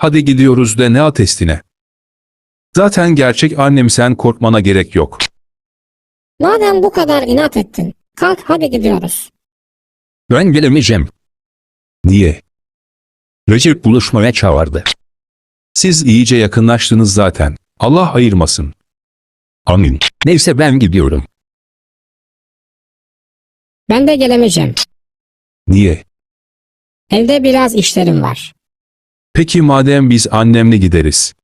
Hadi gidiyoruz DNA testine. Zaten gerçek annem sen korkmana gerek yok. Madem bu kadar inat ettin, kalk hadi gidiyoruz. Ben gelemeyeceğim. Niye? Recep buluşmaya çağırdı. Siz iyice yakınlaştınız zaten. Allah ayırmasın. Amin. Neyse ben gidiyorum. Ben de gelemeyeceğim. Niye? Evde biraz işlerim var. Peki madem biz annemle gideriz.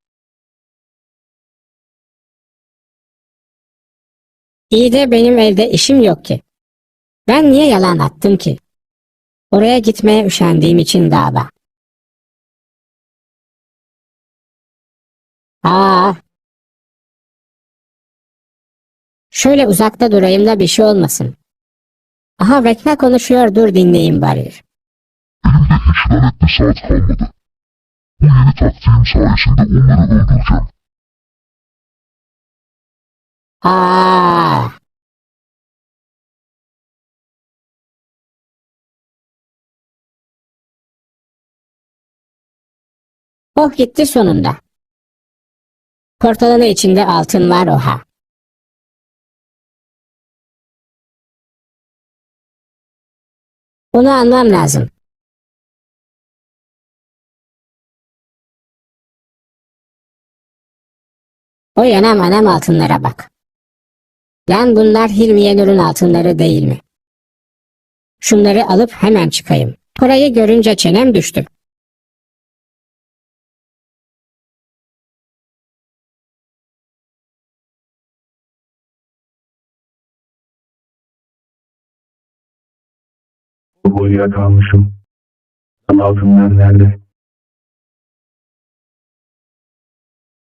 İyi de benim evde işim yok ki. Ben niye yalan attım ki? Oraya gitmeye üşendiğim için dava. Aa. Şöyle uzakta durayım da bir şey olmasın. Aha Vekna konuşuyor dur dinleyeyim bari. Lanetli saat kalmadı. Bu yeni taktiğim sayesinde onları öldüreceğim. Aa. Oh gitti sonunda. Portalının içinde altın var oha. Bunu anlam lazım. O yanam anam altınlara bak. Lan bunlar Hilmiye Nur'un altınları değil mi? Şunları alıp hemen çıkayım. Parayı görünce çenem düştü. Uyuyakalmışım. Altınlar nerede?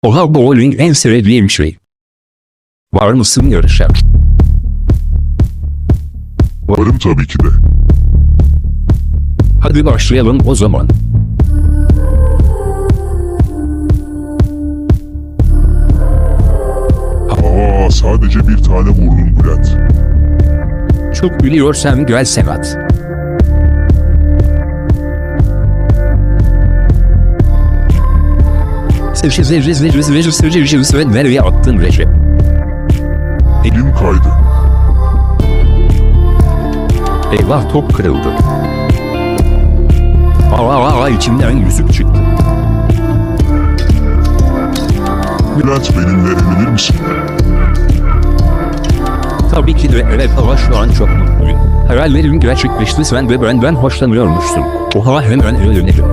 Oha bowling en sevdiğim şey. Var mısın yarışa? Varım tabii ki de. Hadi başlayalım o zaman. Aa sadece bir tane vurdum Bülent. Çok biliyorsan gel sen Nereye attın Recep? Elim kaydı. Eyvah top kırıldı. Aa, aa, aa içimden yüzük çıktı. Bülent benimle evlenir misin? Tabii ki de evet ama şu an çok mutluyum. Hayallerim gerçekleşti sen de benden hoşlanıyormuşsun. Oha hemen öğrenirim.